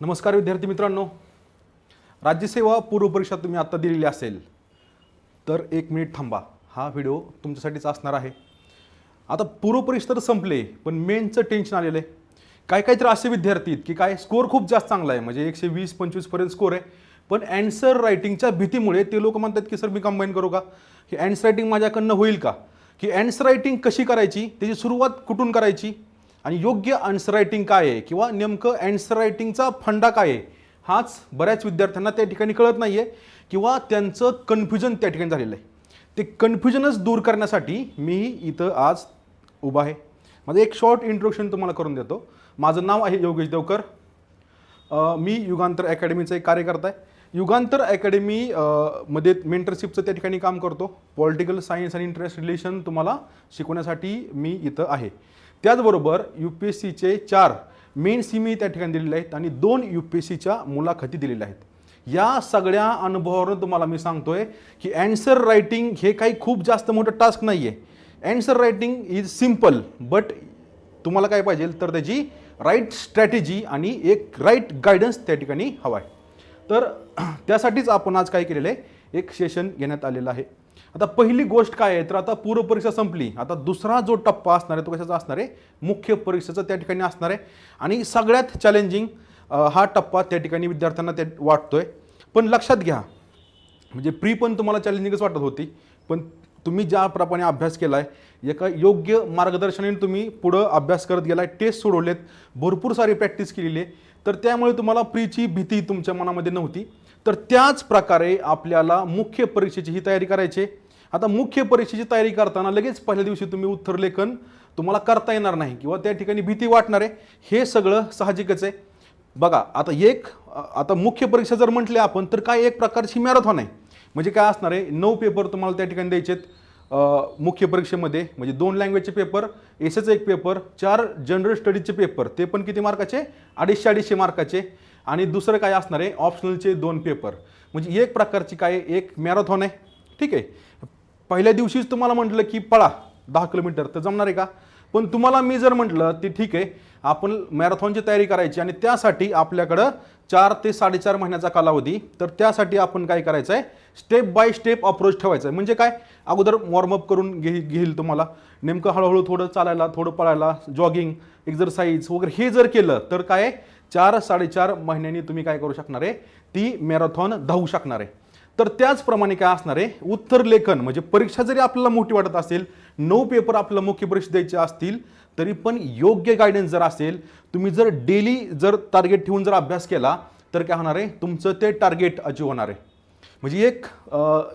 नमस्कार विद्यार्थी मित्रांनो. राज्यसेवा पूर्व परीक्षा तुम्ही आत्ता दिलेली असेल तर एक मिनिट थांबा. हा व्हिडिओ तुमच्यासाठीच असणार आहे. आता पूर्वपरीक्षा तर संपले पण मेनचं टेन्शन आलेलं आहे. काय काय तर असे विद्यार्थी आहेत की काय स्कोअर खूप जास्त चांगला आहे. म्हणजे एकशे वीस पंचवीसपर्यंत स्कोअर आहे. पण अँसर रायटिंगच्या भीतीमुळे ते लोक म्हणतात की सर मी कंबाईन करू का? की अँसर रायटिंग माझ्याकडनं होईल का? की अँसर रायटिंग कशी करायची? त्याची सुरुवात कुठून करायची? आणि योग्य आन्सर रायटिंग काय आहे? किंवा नेमकं अँसर रायटिंगचा फंडा काय आहे? हाच बऱ्याच विद्यार्थ्यांना त्या ठिकाणी कळत नाही आहे किंवा त्यांचं कन्फ्युजन त्या ठिकाणी झालेलं आहे. ते कन्फ्युजनच दूर करण्यासाठी मी इथं आज उभा आहे. माझं एक शॉर्ट इंट्रोडक्शन तुम्हाला करून देतो. माझं नाव आहे योगेश देवकर. मी युगांतर अकॅडमीचा एक कार्यकर्ता आहे. युगांतर अकॅडमी मध्ये मेंटरशिपचं त्या ठिकाणी काम करतो. पॉलिटिकल सायन्स आणि इंटरेस्ट रिलेशन तुम्हाला शिकवण्यासाठी मी इथं आहे. त्याचबरोबर यू पी एस सीचे चार मेन सीमी त्या ठिकाणी दिलेले आहेत आणि दोन यू पी एस सीच्या मुलाखती दिलेल्या आहेत. या सगळ्या अनुभवावरून तुम्हाला मी सांगतोय की अँसर रायटिंग हे काही खूप जास्त मोठं टास्क नाही आहे answer writing is simple but तुम्हाला काय पाहिजे तर त्याची राईट स्ट्रॅटेजी आणि एक राईट गायडन्स त्या ठिकाणी हवा आहे तर त्यासाठीच आपण आज काय केलेलं आहे? एक सेशन घेण्यात आलेलं आहे. आता पहिली गोष्ट काय आहे? तर आता पूर्व परीक्षा संपली. आता दुसरा जो टप्पा असणार आहे तो कशाचा असणार आहे? मुख्य परीक्षेचा त्या ठिकाणी असणार आहे. आणि सगळ्यात चॅलेंजिंग हा टप्पा त्या ठिकाणी विद्यार्थ्यांना त्या वाटतोय. पण लक्षात घ्या म्हणजे प्री पण तुम्हाला चॅलेंजिंगच वाटत होती. पण तुम्ही ज्याप्रमाणे अभ्यास केला आहे एका योग्य मार्गदर्शनाने तुम्ही पुढं अभ्यास करत गेलाय टेस्ट सोडवलेत भरपूर सारी प्रॅक्टिस केलेली आहे. तर त्यामुळे तुम्हाला प्रीची भीती तुमच्या मनामध्ये नव्हती. तर त्याच प्रकारे आपल्याला मुख्य परीक्षेची ही तयारी करायची आहे. आता मुख्य परीक्षेची तयारी करताना लगेच पहिल्या दिवशी तुम्ही उत्तरलेखन तुम्हाला करता येणार नाही किंवा त्या ठिकाणी भीती वाटणार आहे. हे सगळं साहजिकच आहे. बघा आता एक आता मुख्य परीक्षा जर म्हटले आपण तर काय एक प्रकारची मॅरेथॉन आहे? म्हणजे काय असणार आहे? नऊ पेपर तुम्हाला त्या ठिकाणी द्यायचे आहेत. मुख्य परीक्षेमध्ये म्हणजे दोन लँग्वेजचे पेपर एसएचा एक पेपर चार जनरल स्टडीजचे पेपर ते पण किती मार्काचे? अडीचशे अडीचशे मार्काचे. आणि दुसरं काय असणार आहे? ऑप्शनलचे दोन पेपर. म्हणजे एक प्रकारची काय एक मॅरेथॉन आहे. ठीक आहे. पहिल्या दिवशीच तुम्हाला म्हटलं की पळा दहा किलोमीटर तर जमणार आहे का? पण तुम्हाला मी जर म्हटलं ते ठीक आहे आपण मॅरेथॉनची तयारी करायची आणि त्यासाठी आपल्याकडं चार ते साडेचार महिन्याचा कालावधी तर त्यासाठी आपण काय करायचं आहे स्टेप बाय स्टेप अप्रोच ठेवायचं आहे म्हणजे काय? अगोदर वॉर्मअप करून घे घेईल तुम्हाला. नेमकं हळूहळू थोडं चालायला थोडं पळायला जॉगिंग एक्झरसाईज वगैरे हे जर केलं तर काय? चार साडेचार महिन्यांनी तुम्ही काय करू शकणार आहे? ती मॅरेथॉन धावू शकणार आहे. तर त्याचप्रमाणे काय असणार आहे? उत्तर लेखन म्हणजे परीक्षा जरी आपल्याला मोठी वाटत असेल नऊ पेपर आपल्याला मुख्य परीक्षा द्यायचे असतील तरी पण योग्य गायडन्स जर असेल तुम्ही जर डेली जर टार्गेट ठेवून जर अभ्यास केला तर काय होणार आहे? तुमचं ते टार्गेट अचीव होणार आहे. म्हणजे एक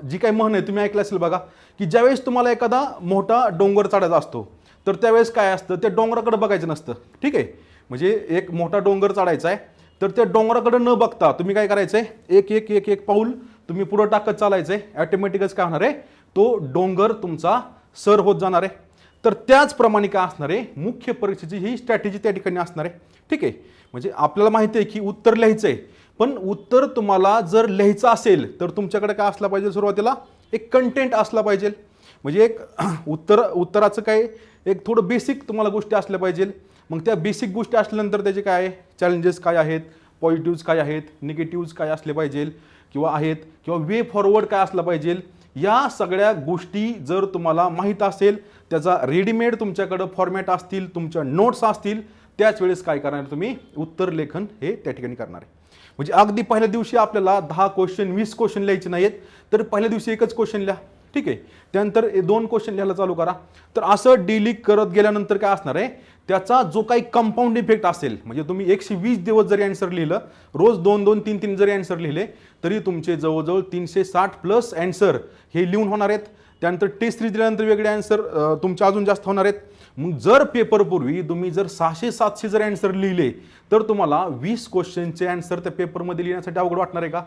जी काही म्हण आहे तुम्ही ऐकलं असेल बघा की ज्यावेळेस तुम्हाला एखादा मोठा डोंगर चढायचा असतो तर त्यावेळेस काय असतं? त्या डोंगराकडे बघायचं नसतं. ठीक आहे? म्हणजे एक मोठा डोंगर चढायचा आहे तर त्या डोंगराकडे न बघता तुम्ही काय करायचं आहे एक एक एक एक पाऊल तुम्ही पुढं टाकत चालायचं आहे ॲटोमॅटिकच काय होणार आहे? तो डोंगर तुमचा सर होत जाणार आहे. तर त्याचप्रमाणे काय असणार आहे? मुख्य परीक्षेची ही स्ट्रॅटेजी त्या ठिकाणी असणार आहे. ठीक आहे? म्हणजे आपल्याला माहिती आहे की उत्तर लिहायचं आहे पण उत्तर तुम्हाला जर लिहायचं असेल तर तुमच्याकडे काय असला पाहिजे सुरुवातीला? एक कंटेंट असला पाहिजे. म्हणजे एक उत्तर उत्तराचं काय? एक थोडं बेसिक तुम्हाला गोष्टी असल्या पाहिजे. मग त्या बेसिक गोष्टी असल्यानंतर त्याचे काय चॅलेंजेस काय आहेत? पॉझिटिव्ज काय आहेत? निगेटिव्ज काय असले पाहिजे? किंवा आहेत किंवा वे फॉरवर्ड काय असलं पाहिजे या सगळ्या गोष्टी जर तुम्हाला माहीत असेल त्याचा रेडीमेड तुमच्याकडं फॉर्मॅट असतील तुमच्या नोट्स असतील त्याच वेळेस काय करणार तुम्ही? उत्तर लेखन हे त्या ठिकाणी करणार आहे. म्हणजे अगदी पहिल्या दिवशी आपल्याला दहा क्वेश्चन वीस क्वेश्चन लिहायचे नाहीत तर पहिल्या दिवशी एकच क्वेश्चन लिहा. ठीक आहे. त्यानंतर दोन क्वेश्चन लिहायला चालू करा. तर असं डेली करत गेल्यानंतर काय असणार आहे? त्याचा जो काही कंपाऊंड इफेक्ट असेल म्हणजे तुम्ही एकशे वीस दिवस जरी अँसर लिहिलं रोज दोन दोन तीन तीन जरी अँसर लिहिले तरी तुमचे जवळजवळ तीनशे साठ प्लस अँसर हे लिहून होणार आहेत. त्यानंतर टेस्ट सिरीज दिल्यानंतर वेगळे अँसर तुमचे अजून जास्त होणार आहेत. मग जर पेपरपूर्वी तुम्ही जर सहाशे सातशे जर अँसर लिहिले तर तुम्हाला वीस क्वेश्चनचे अँसर त्या पेपरमध्ये लिहिण्यासाठी अवघड वाटणार आहे का?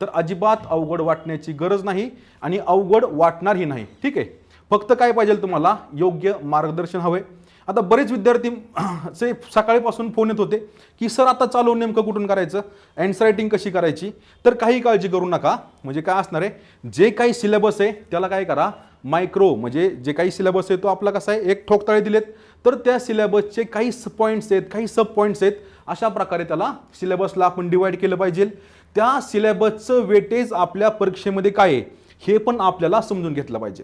तर अजिबात अवघड वाटण्याची गरज नाही आणि अवघड वाटणारही नाही. ठीक आहे? फक्त काय पाहिजे तुम्हाला? योग्य मार्गदर्शन हवे. आता बरेच विद्यार्थी चे सकाळीपासून फोन येत होते की सर आता चालू नेमकं कुठून करायचं? अँसर रायटिंग कशी करायची? तर काही काळजी करू नका. म्हणजे काय असणार आहे? जे काही सिलेबस आहे त्याला काय करा? मायक्रो म्हणजे जे काही सिलेबस आहे तो आपला कसा आहे? एक ठोकताळे दिलेत. तर त्या सिलेबसचे काही पॉईंट्स आहेत काही सब पॉईंट्स आहेत. अशा प्रकारे त्याला सिलेबसला आपण डिवाईड केलं पाहिजे. त्या सिलेबसचं वेटेज आपल्या परीक्षेमध्ये काय आहे हे पण आपल्याला समजून घेतलं पाहिजे.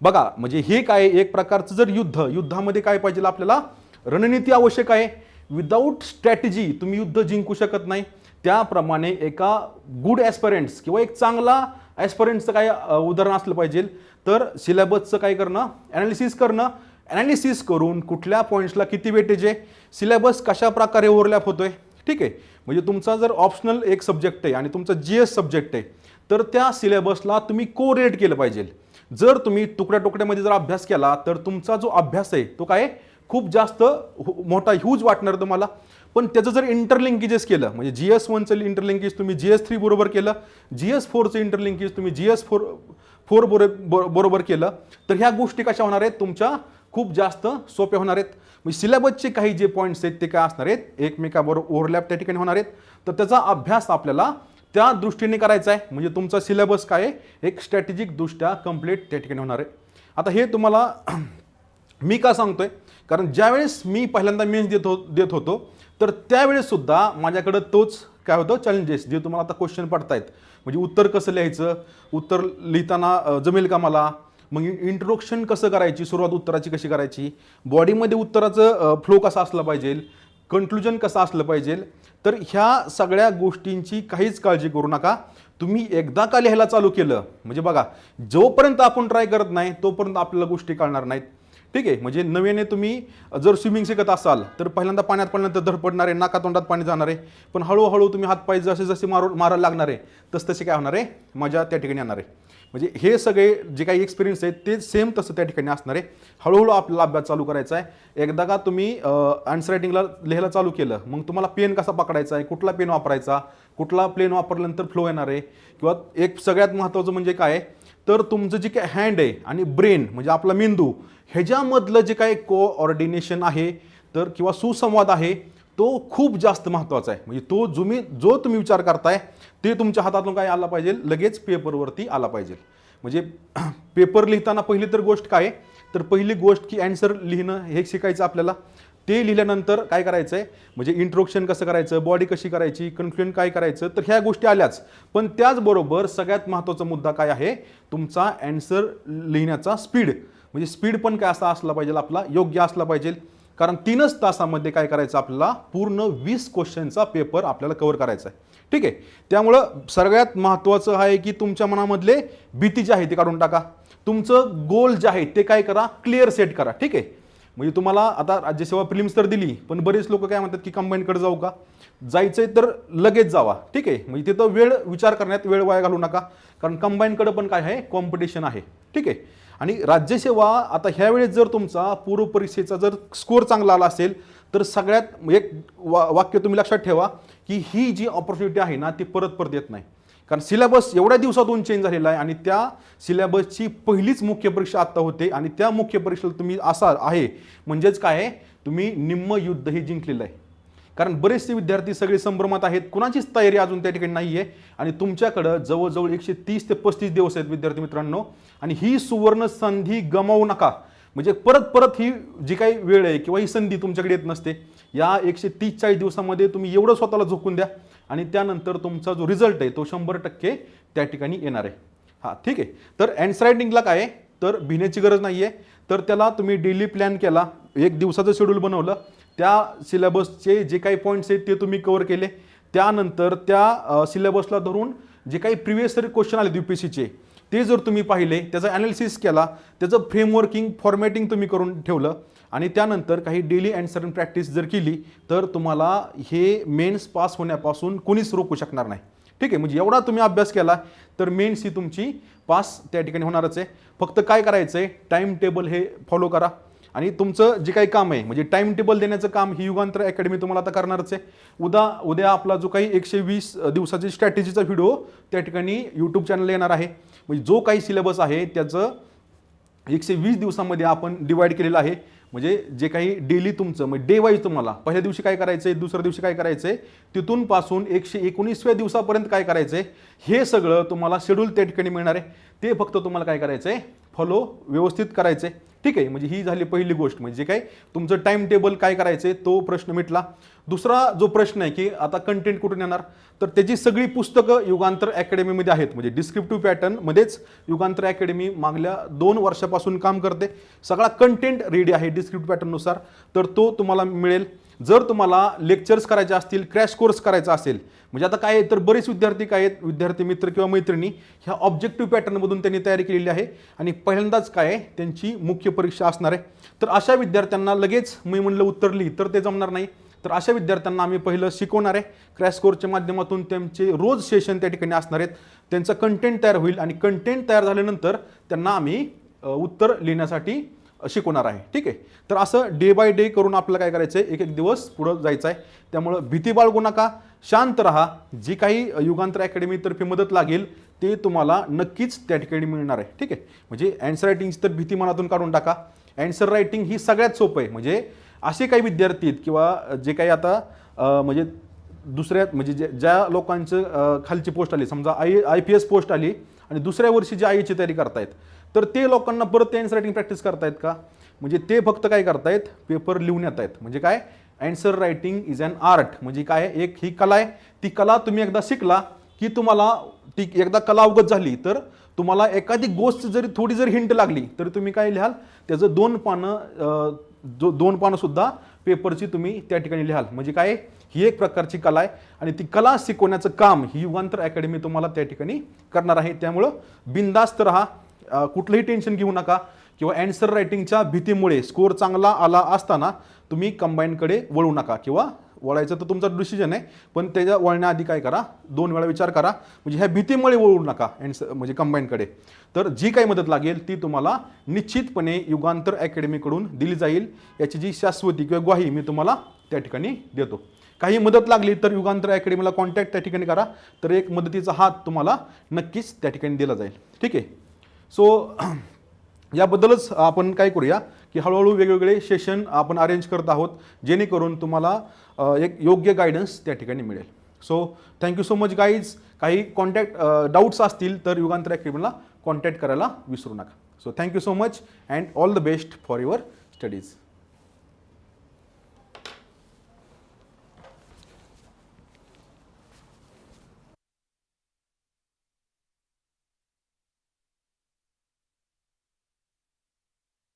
बघा म्हणजे हे काय एक प्रकारचं जर युद्ध युद्धामध्ये काय पाहिजे आपल्याला? रणनीती आवश्यक आहे. विदाऊट स्ट्रॅटेजी तुम्ही युद्ध जिंकू शकत नाही. त्याप्रमाणे एका गुड ॲस्परंट्स किंवा एक चांगला ॲस्परंटचं काय उदाहरण असलं पाहिजे. तर सिलेबसचं काय करणं? ॲनालिसिस करणं. ॲनालिसिस करून कुठल्या पॉईंट्सला किती वेटेज आहे? सिलेबस कशा प्रकारे ओव्हरलॅप होतोय? ठीक आहे. म्हणजे तुमचा जर ऑप्शनल एक सब्जेक्ट आहे आणि तुमचा जी एस सब्जेक्ट आहे तर त्या सिलेबसला तुम्ही को रेट केलं पाहिजे. जर तुम्ही तुकड्या तुकड्यामध्ये जर अभ्यास केला तर तुमचा जो अभ्यास आहे तो काय खूप जास्त मोठा ह्यूज वाटणार तुम्हाला. पण त्याचं जर इंटरलिंकेजेस केलं म्हणजे जी एस वनचं इंटरलिंकेज तुम्ही जी एस थ्री बरोबर केलं जी एस फोरचं इंटरलिंकेज तुम्ही जी एस फोर फोर बरो बरोबर केलं तर ह्या गोष्टी कशा होणार आहेत? तुमच्या खूप जास्त सोपे होणार आहेत. म्हणजे सिलेबसचे काही जे पॉईंट्स आहेत ते काय असणार आहेत? एकमेकाबरोबर ओव्हरलॅप त्या ठिकाणी होणार आहेत. तर त्याचा अभ्यास आपल्याला त्या दृष्टीने करायचा आहे. म्हणजे तुमचा सिलेबस काय आहे? एक स्ट्रॅटेजिकदृष्ट्या कंप्लीट त्या ठिकाणी होणार आहे. आता हे तुम्हाला मी का सांगतो आहे कारण ज्यावेळेस मी पहिल्यांदा मेन्स देत हो देत होतो तर त्यावेळेससुद्धा माझ्याकडं तोच काय होतं? चॅलेंजेस जे तुम्हाला आता क्वेश्चन पडतायत. म्हणजे उत्तर कसं लिहायचं? उत्तर लिहिताना जमेल का मला? मग इंट्रोडक्शन कसं करायची? सुरुवात उत्तराची कशी करायची? बॉडीमध्ये उत्तराचं फ्लो कसा असला पाहिजे? कन्क्लुजन कसं असलं पाहिजे? तर ह्या सगळ्या गोष्टींची काहीच काळजी करू नका. तुम्ही एकदा का लिहायला चालू केलं? म्हणजे बघा जोपर्यंत आपण ट्राय करत नाही तोपर्यंत आपल्याला गोष्टी कळणार नाहीत. ठीक आहे म्हणजे नव्याने तुम्ही जर स्विमिंग शिकत असाल तर पहिल्यांदा पाण्यात पडल्यानंतर धडपडणार आहे नाका तोंडात पाणी जाणार आहे पण हळूहळू तुम्ही हातपाय जसे जसे मारू मारायला लागणार आहे तसं तसे काय होणार? आहे मजा त्या ठिकाणी येणार आहे. म्हणजे हे सगळे जे काही एक्सपिरियन्स आहेत ते सेम तसं त्या ठिकाणी असणार आहे. हळूहळू आपल्याला अभ्यास चालू करायचा आहे. एकदा का तुम्ही आन्सर रायटिंगला लिहायला चालू केलं मग तुम्हाला पेन कसा पकडायचा आहे कुठला पेन वापरायचा कुठला प्लेन वापरल्यानंतर फ्लो येणार आहे किंवा एक सगळ्यात महत्त्वाचं म्हणजे काय आहे तर तुमचं जे काय हँड आहे आणि ब्रेन म्हणजे आपला मेंदू ह्याच्यामधलं जे काही कोऑर्डिनेशन आहे तर किंवा सुसंवाद आहे तो खूप जास्त महत्त्वाचा आहे. म्हणजे तो तुम्ही जो तुम्ही विचार करताय ते तुमच्या हातातून काय आला पाहिजे? लगेच पेपरवरती आला पाहिजे. म्हणजे पेपर लिहिताना पहिली तर गोष्ट काय? आहे? तर पहिली गोष्ट की अँसर लिहिणं हे शिकायचं आपल्याला. ते लिहिल्यानंतर काय करायचं आहे म्हणजे इंट्रोडक्शन कसं करायचं? बॉडी कशी करायची? कन्क्लुजन काय करायचं? तर ह्या गोष्टी आल्याच. पण त्याचबरोबर सगळ्यात महत्त्वाचा मुद्दा काय आहे? तुमचा अँसर लिहिण्याचा स्पीड म्हणजे स्पीड पण काय असा असला पाहिजे आपला? योग्य असला पाहिजे. कारण तीनच तासामध्ये काय करायचं? आपल्याला पूर्ण वीस क्वेश्चनचा पेपर आपल्याला कव्हर करायचा आहे ठीक आहे? त्यामुळं सगळ्यात महत्त्वाचं आहे की तुमच्या मनामधले भीती जी आहे ती काढून टाका. तुमचं गोल जे आहे ते काय करा? क्लिअर सेट करा. ठीक आहे? म्हणजे तुम्हाला आता राज्यसेवा प्रिलिम्स तर दिली पण बरेच लोक काय म्हणतात की कंबाईनकडे जाऊ का? जायचंय तर लगेच जावा. ठीक आहे? म्हणजे तिथं वेळ विचार करण्यात वेळ वाया घालू नका. कारण कंबाईनकडे पण काय आहे? कॉम्पिटिशन आहे. ठीक आहे? आणि राज्यसेवा आता ह्या वेळेस जर तुमचा पूर्व परीक्षेचा जर स्कोअर चांगला आला असेल तर सगळ्यात म्हणजे एक वा वाक्य तुम्ही लक्षात ठेवा की ही जी ऑपॉर्च्युनिटी आहे ना ती परत परत येत नाही. कारण सिलेबस एवढ्या दिवसातून चेंज झालेला आहे आणि त्या सिलेबसची पहिलीच मुख्य परीक्षा आत्ता होते आणि त्या मुख्य परीक्षेला तुम्ही असा आहे. म्हणजेच काय आहे? तुम्ही निम्म युद्ध हे जिंकलेलं आहे. कारण बरेचसे विद्यार्थी सगळे संभ्रमात आहेत. कुणाचीच तयारी अजून त्या ठिकाणी नाही आहे आणि तुमच्याकडं जवळजवळ एकशे तीस ते पस्तीस दिवस आहेत विद्यार्थी मित्रांनो. आणि ही सुवर्ण संधी गमावू नका. म्हणजे परत परत ही जी काही वेळ आहे किंवा ही संधी तुमच्याकडे येत नसते या एकशे तीस चाळीस दिवसामध्ये तुम्ही एवढं स्वतःला झोकून द्या. आणि त्यानंतर तुमचा जो रिझल्ट आहे तो शंभर टक्के त्या ठिकाणी येणार आहे. हां ठीक आहे. तर अँसर रायटिंगला काय आहे? तर भिण्याची गरज नाही आहे तर त्याला तुम्ही डेली प्लॅन केला. एक दिवसाचं शेड्यूल बनवलं. त्या सिलेबसचे जे काही पॉईंट्स आहेत ते तुम्ही कवर केले. त्यानंतर त्या सिलेबसला धरून जे काही प्रिव्हियस क्वेश्चन आले यू पी सीचे ते जर तुम्ही पाहिले त्याचा ॲनालिसिस केला त्याचं फ्रेमवर्किंग फॉर्मॅटिंग तुम्ही करून ठेवलं आणि त्यानंतर काही डेली अँड सडन प्रॅक्टिस जर केली तर तुम्हाला हे मेन्स पास होण्यापासून कोणीच रोखू शकणार नाही. ठीक आहे म्हणजे एवढा तुम्ही अभ्यास केला तर मेन्स ही तुमची पास त्या ठिकाणी होणारच आहे. फक्त काय करायचं आहे टाईम टेबल हे फॉलो करा. आणि तुमचं जे काही काम आहे म्हणजे टाइम टेबल देण्याचं काम ही युगांतर अकॅडमी तुम्हाला आता करणारच आहे. उद्या उद्या आपला जो काही एकशे वीस दिवसाची स्ट्रॅटेजीचा व्हिडिओ त्या ठिकाणी यूट्यूब चॅनल येणार आहे. म्हणजे जो काही सिलेबस आहे त्याचं एकशे वीस दिवसामध्ये आपण डिवाईड केलेलं आहे. म्हणजे जे काही डेली तुमचं म्हणजे डे वाईज तुम्हाला पहिल्या दिवशी काय करायचं आहे दुसऱ्या दिवशी काय करायचं आहे तिथून पासून एकशे एकोणीसव्या दिवसापर्यंत काय करायचं आहे हे सगळं तुम्हाला शेड्यूल त्या ठिकाणी मिळणार आहे. ते फक्त तुम्हाला काय करायचं आहे फॉलो व्यवस्थित करायचं आहे ठीक आहे म्हणजे ही झाली पहिली गोष्ट. म्हणजे काय तुमचं टाइम टेबल काय करायचं तो प्रश्न मिटला. दुसरा जो प्रश्न आहे की आता कंटेंट कुठून येणार? तर त्याची सगळी पुस्तकं युगांतर अकॅडमीमध्ये आहेत. म्हणजे डिस्क्रिप्टिव्ह पॅटर्नमध्येच युगांतर अकॅडमी मागल्या दोन वर्षापासून काम करते. सगळा कंटेंट रेडी आहे डिस्क्रिप्टिव्ह पॅटर्ननुसार तर तो तुम्हाला मिळेल. जर तुम्हाला लेक्चर्स करायचे असतील क्रॅश कोर्स करायचा असेल म्हणजे आता काय आहे तर बरेच विद्यार्थी काय आहेत विद्यार्थी मित्र किंवा मैत्रिणी ह्या ऑब्जेक्टिव्ह पॅटर्नमधून त्यांनी तयारी केलेली आहे. आणि पहिल्यांदाच काय आहे त्यांची मुख्य परीक्षा असणार आहे. तर अशा विद्यार्थ्यांना लगेच मी म्हणलं उत्तर लिही तर ते जमणार नाही. तर अशा विद्यार्थ्यांना आम्ही पहिलं शिकवणार आहे. क्रॅश कोर्सच्या माध्यमातून त्यांचे रोज सेशन त्या ठिकाणी असणार आहेत. त्यांचं कंटेंट तयार होईल आणि कंटेंट तयार झाल्यानंतर त्यांना आम्ही उत्तर लिहिण्यासाठी शिकवणार आहे. ठीक आहे? तर असं डे बाय डे करून आपल्याला काय करायचं आहे एक एक दिवस पुढं जायचं आहे त्यामुळं भीती बाळगू नका. शांत राहा. जी काही युगांतर अकॅडमीतर्फे मदत लागेल ते तुम्हाला नक्कीच त्या ठिकाणी मिळणार आहे. ठीक आहे? म्हणजे अँसर रायटिंगची तर भीती मनातून काढून टाका. अँसर रायटिंग ही सगळ्यात सोपं आहे. म्हणजे असे काही विद्यार्थी आहेत किंवा जे काही आता म्हणजे दुसऱ्या म्हणजे जे ज्या लोकांचं खालची पोस्ट आली समजा I I P S post आली आणि दुसऱ्या वर्षी जी आईची तयारी करतायत तर ते लोकांना परत ते अँसर रायटिंग प्रॅक्टिस करतायत का? म्हणजे ते फक्त काय करतायत? पेपर लिहून येत आहेत म्हणजे काय? Answer writing is an art म्हणजे काय? एक ही कला आहे. ती कला तुम्ही एकदा शिकला की तुम्हाला ती एकदा कला अवगत झाली तर तुम्हाला एखादी गोष्ट जरी थोडी जर हिंट लागली तरी तुम्ही काय लिहाल? त्याचं दोन पानं जो दोन पानंसुद्धा पेपरची तुम्ही त्या ठिकाणी लिहाल. म्हणजे काय? ही एक प्रकारची कला आहे आणि ती कला शिकवण्याचं काम ही युगांतर अकॅडमी तुम्हाला त्या ठिकाणी करणार आहे. त्यामुळं बिंदास्त राहा कुठलंही टेन्शन घेऊ नका किंवा अँसर रायटिंगच्या भीतीमुळे स्कोअर चांगला आला असताना तुम्ही कंबाईनकडे वळू नका किंवा वळायचं तर तुमचा डिसिजन आहे. पण त्याच्या वळण्याआधी काय करा? दोन वेळा विचार करा. म्हणजे ह्या भीतीमुळे वळू नका अँड म्हणजे कंबाईनकडे तर जी काही मदत लागेल ती तुम्हाला निश्चितपणे युगांतर अकॅडमीकडून दिली जाईल. याची जी शाश्वती किंवा ग्वाही मी तुम्हाला त्या ठिकाणी देतो. काही मदत लागली तर युगांतर अकॅडमीला कॉन्टॅक्ट त्या ठिकाणी करा. तर एक मदतीचा हात तुम्हाला नक्कीच त्या ठिकाणी दिला जाईल. ठीक आहे? सो याबद्दलच आपण काय करूया? की हळूहळू वेगवेगळे सेशन आपण अरेंज करत आहोत जेणेकरून तुम्हाला एक योग्य गायडन्स त्या ठिकाणी मिळेल. So thank you so much guys काही कॉन्टॅक्ट डाऊट्स असतील तर युगांतर अकॅडमीला कॉन्टॅक्ट करायला विसरू नका. So thank you so much and all the best for your studies